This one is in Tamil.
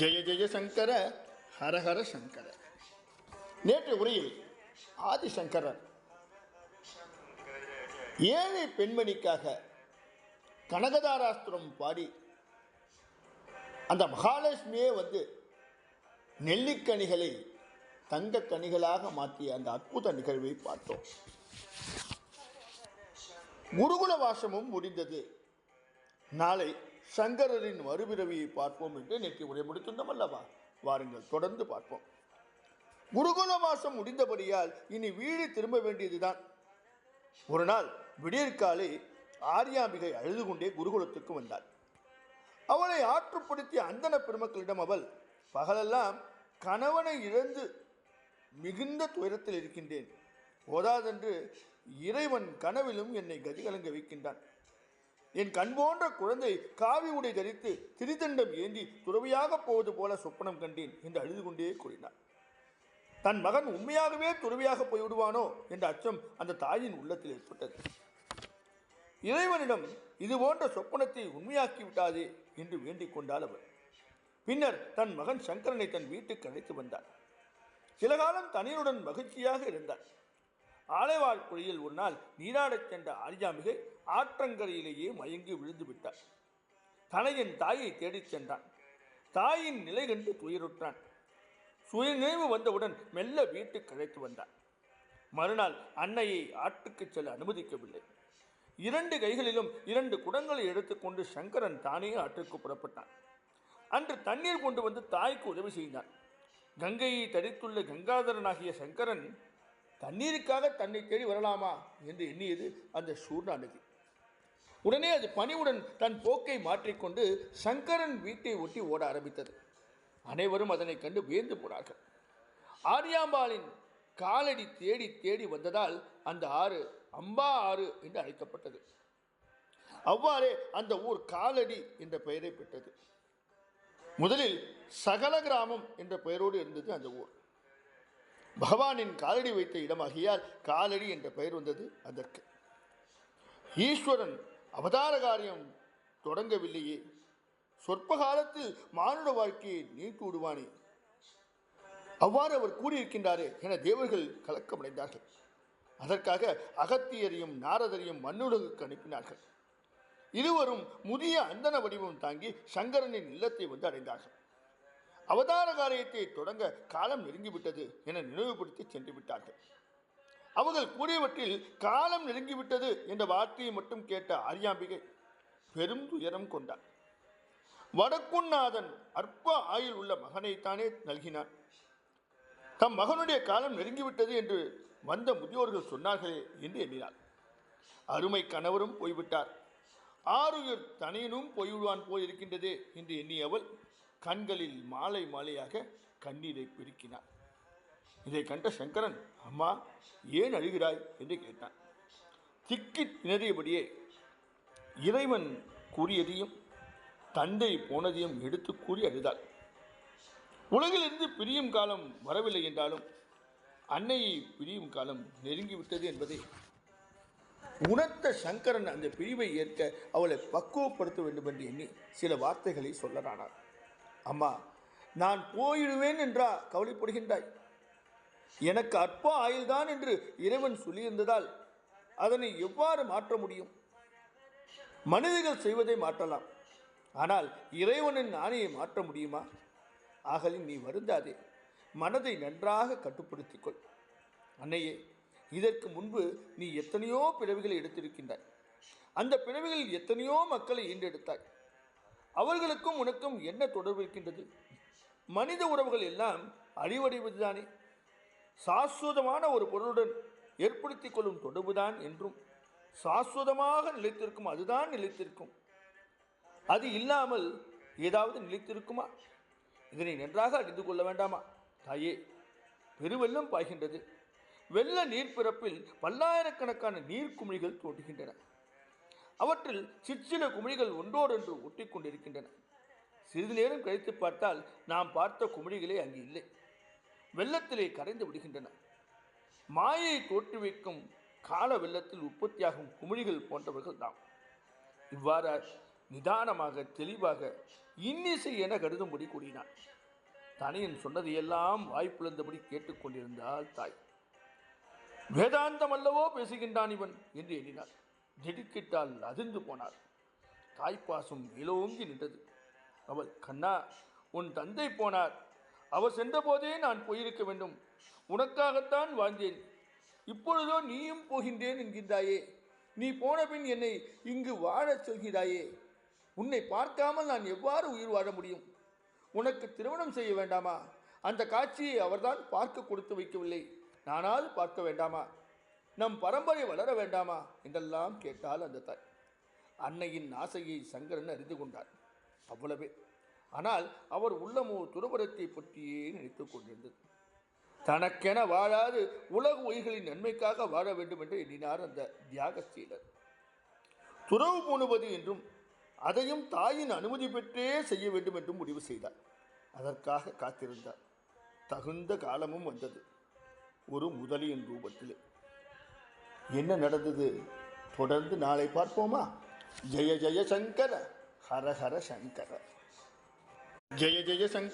ஜெய ஜெய சங்கர ஹரஹர சங்கர. நேற்று உரையில் ஆதிசங்கரர் ஏழை பெண்மணிக்காக கனகதாராஸ்திரம் பாடி அந்த மகாலட்சுமியே வந்து நெல்லிக்கனிகளை தங்க கனிகளாக மாற்றிய அந்த அற்புத நிகழ்வை பார்த்தோம். குருகுல வாசமும் முடிந்தது. நாளை சங்கரரின் மறுபிறவியை பார்ப்போம் என்று நேற்று உரை முடித்துள்ளோம் அல்லவா? வாருங்கள் தொடர்ந்து பார்ப்போம். குருகுல வாசம் முடிந்தபடியால் இனி வீடு திரும்ப வேண்டியதுதான். ஒரு நாள் விடியற்காலை ஆரியாம்பிகை அழுது கொண்டே குருகுலத்துக்கு வந்தாள். அவளை ஆற்றுப்படுத்திய அந்தன பெருமக்களிடம் அவள் பகலெல்லாம் கணவனை இழந்து மிகுந்த துயரத்தில் இருக்கின்றேன். போதாதென்று இறைவன் கனவிலும் என்னை கதிகலங்க வைக்கின்றான். என் கண் போன்ற குழந்தை காவி உடை தரித்து திரிதண்டம் ஏந்தி துறவியாக போவது போல சொப்பனம் கண்டேன் என்று அழுது கொண்டே கூறினார். தன் மகன் உண்மையாகவே துறவியாக போய்விடுவானோ என்ற அச்சம் அந்த தாயின் உள்ளத்தில் ஏற்பட்டது. இறைவனிடம் இது போன்ற சொப்பனத்தை உண்மையாக்கி விட்டாதே என்று வேண்டிக் கொண்டாள் அவர் பின்னர் தன் மகன் சங்கரனை தன் வீட்டுக்கு அழைத்து வந்தார். சில காலம் தனியருடன் மகிழ்ச்சியாக இருந்தார். ஆலைவாழ் குழியில் ஒரு நாள் நீராடச் சென்ற ஆரியாமிகை ஆற்றங்கரையிலேயே மயங்கி விழுந்து விட்டார் தனையின் தாயை தேடிச் சென்றான். தாயின் நிலை கண்டு துயருற்றான். சுயநினைவு வந்தவுடன் மெல்ல வீட்டுக்கு அழைத்து வந்தான். மறுநாள் அன்னையை ஆற்றுக்கு செல்ல அனுமதிக்கவில்லை. இரண்டு கைகளிலும் இரண்டு குடங்களை எடுத்துக்கொண்டு சங்கரன் தானே ஆற்றுக்கு புறப்பட்டான். அன்று தண்ணீர் கொண்டு வந்து தாய்க்கு உதவி செய்தான். கங்கையை தரித்துள்ள கங்காதரனாகிய சங்கரன் தண்ணீருக்காக தன்னை தேடி வரலாமா என்று எண்ணியது அந்த சூர்ணா உடனே அது பணிவுடன் தன் போக்கை மாற்றிக்கொண்டு சங்கரன் வீட்டை ஒட்டி ஓட ஆரம்பித்தது. அனைவரும் அதனை கண்டு வியந்து போனார்கள். ஆரியாம்பாளின் காலடி தேடி தேடி வந்ததால் அந்த ஆறு அம்பா ஆறு என்று அழைக்கப்பட்டது. அவ்வாறே அந்த ஊர் காலடி என்ற பெயரை பெற்றது. முதலில் சகல கிராமம் என்ற பெயரோடு இருந்தது அந்த ஊர். பகவானின் காலடி வைத்த இடமாகியால் காலடி என்ற பெயர் வந்தது அதற்கு. ஈஸ்வரன் அவதார காரியம் தொடங்கவில்லையே. சொற்ப காலத்தில் மானுட வாழ்க்கையை நீட்டு விடுவானே. அவ்வாறு அவர் கூறியிருக்கின்றாரே என தேவர்கள் கலக்கமடைந்தார்கள். அதற்காக அகத்தியரையும் நாரதரையும் மண்ணுலகுக்கு அனுப்பினார்கள். இருவரும் முதிய அந்தன வடிவம் தாங்கி சங்கரனின் இல்லத்தை வந்து அடைந்தார்கள். அவதார காரியத்தை தொடங்க காலம் நெருங்கிவிட்டது என நினைவுபடுத்தி சென்று விட்டார்கள் அவர்கள் கூறியவற்றில் காலம் நெருங்கிவிட்டது என்ற வார்த்தையை மட்டும் கேட்ட ஆரியாம்பிகை பெரும் துயரம் கொண்டார் வடக்குநாதன் அற்ப ஆயுள் உள்ள மகனைத்தானே நல்கினான். தம் மகனுடைய காலம் நெருங்கிவிட்டது என்று வந்த முதியோர்கள் சொன்னார்களே என்று எண்ணினார் அருமை கணவரும் போய்விட்டார். ஆறுயிர் தனியனும் போய்விடுவான் போயிருக்கின்றதே என்று எண்ணியவள் கண்களில் மாலை மாலையாக கண்ணீரை பெருக்கினான் இதை கண்ட சங்கரன் அம்மா ஏன் அழுகிறாய்? என்று கேட்டான். திக்கி திணறியபடியே இறைவன் கூறியதையும் தந்தை போனதையும் எடுத்து கூறி அழுதாள். உலகிலிருந்து பிரியும் காலம் வரவில்லை என்றாலும் அன்னையை பிரியும் காலம் நெருங்கிவிட்டது என்பதை உணர்த்த சங்கரன் அந்த பிரிவை ஏற்க அவளை பக்குவப்படுத்த வேண்டும் என்று எண்ணி சில வார்த்தைகளை சொல்லலானார். அம்மா நான் போயிடுவேன் என்றா கவலைப்படுகின்றாய். எனக்கு அற்ப ஆயுள்தான் என்று இறைவன் சொல்லியிருந்ததால் அதனை எவ்வாறு மாற்ற முடியும்? மனிதர்கள் செய்வதை மாற்றலாம். ஆனால் இறைவனின் ஆணையை மாற்ற முடியுமா? ஆகலின் நீ வருந்தாதே. மனதை நன்றாக கட்டுப்படுத்திக் கொள் அன்னையே இதற்கு முன்பு நீ எத்தனையோ பிறவிகளை எடுத்திருக்கின்றாய். அந்த பிறவிகளில் எத்தனையோ மக்களை ஈண்டெடுத்தாய் அவர்களுக்கும் உனக்கும் என்ன தொடர்பு இருக்கின்றது? மனித உறவுகள் எல்லாம் அழிவடைவதுதானே? சாஸ்வதமான ஒரு பொருளுடன் ஏற்படுத்திக் கொள்ளும் தொடர்புதான் என்றும் சாஸ்வதமாக நிலைத்திருக்கும் அதுதான் நிலைத்திருக்கும். அது இல்லாமல் ஏதாவது நிலைத்திருக்குமா? இதனை நன்றாக அறிந்து கொள்ள வேண்டாமா? தாயே பெருவெள்ளம் பாய்கின்றது. வெள்ள நீர்ப்பிறப்பில் பல்லாயிரக்கணக்கான நீர்க்குமிழிகள் தோன்றுகின்றன. அவற்றில் சிற்சில குமிழிகள் ஒன்றோடொன்று ஒட்டிக் கொண்டிருக்கின்றன சிறிது நேரம் கழித்து பார்த்தால் நாம் பார்த்த குமிழிகளே அங்கு இல்லை. வெள்ளத்திலே கரைந்து விடுகின்றன. மாயை தோற்றுவிக்கும் கால வெள்ளத்தில் உற்பத்தியாகும் குமிழிகள் போன்றவர்கள் தான் இவ்வாறு நிதானமாக தெளிவாக இன்னிசை என கருதும்படி கூறினான். தனியன் சொன்னதையெல்லாம் வாய்ப்புழந்தபடி கேட்டுக்கொண்டிருந்தால் தாய். வேதாந்தம் அல்லவோ? பேசுகின்றான் இவன் என்று எண்ணினார் திடுக்கிட்டால் அதிர்ந்து போனார். தாய்ப்பாசம் விலோங்கி நின்றது. அவள் கண்ணா உன் தந்தை போனார். அவர் சென்றபோதே நான் போயிருக்க வேண்டும். உனக்காகத்தான் வாழ்ந்தேன். இப்பொழுதோ நீயும் போகின்றேன் என்கின்றாயே. நீ போன பின் என்னை இங்கு வாழச் சொல்கிறாயே. உன்னை பார்க்காமல் நான் எவ்வாறு உயிர் வாழ முடியும்? உனக்கு திருமணம் செய்ய வேண்டாமா? அந்த காட்சியை அவர்தான் பார்க்க கொடுத்து வைக்கவில்லை. நானாவது பார்க்க வேண்டாமா? நம் பரம்பரை வளர வேண்டாமா? என்றெல்லாம் கேட்டால் அந்த தாய். அன்னையின் ஆசையை சங்கரன் அறிந்து கொண்டார் அவ்வளவே. ஆனால் அவர் உள்ளமோ துறவரத்தை பற்றியே நினைத்துக் கொண்டிருந்தது. தனக்கென வாழாது உலக உயிர்களின் நன்மைக்காக வாழ வேண்டும் என்று எண்ணினார் அந்த தியாகசீலர். துறவு பூணுவது என்றும் அதையும் தாயின் அனுமதி பெற்றே செய்ய வேண்டும் என்றும் முடிவு செய்தார். அதற்காக காத்திருந்தார். தகுந்த காலமும் வந்தது. ஒரு முதலியின் ரூபத்திலே. என்ன நடந்தது? தொடர்ந்து நாளை பார்ப்போமா? ஜெய ஜெய சங்கர ஹர ஹர சங்கர. ஜெய ஜெய சங்கர.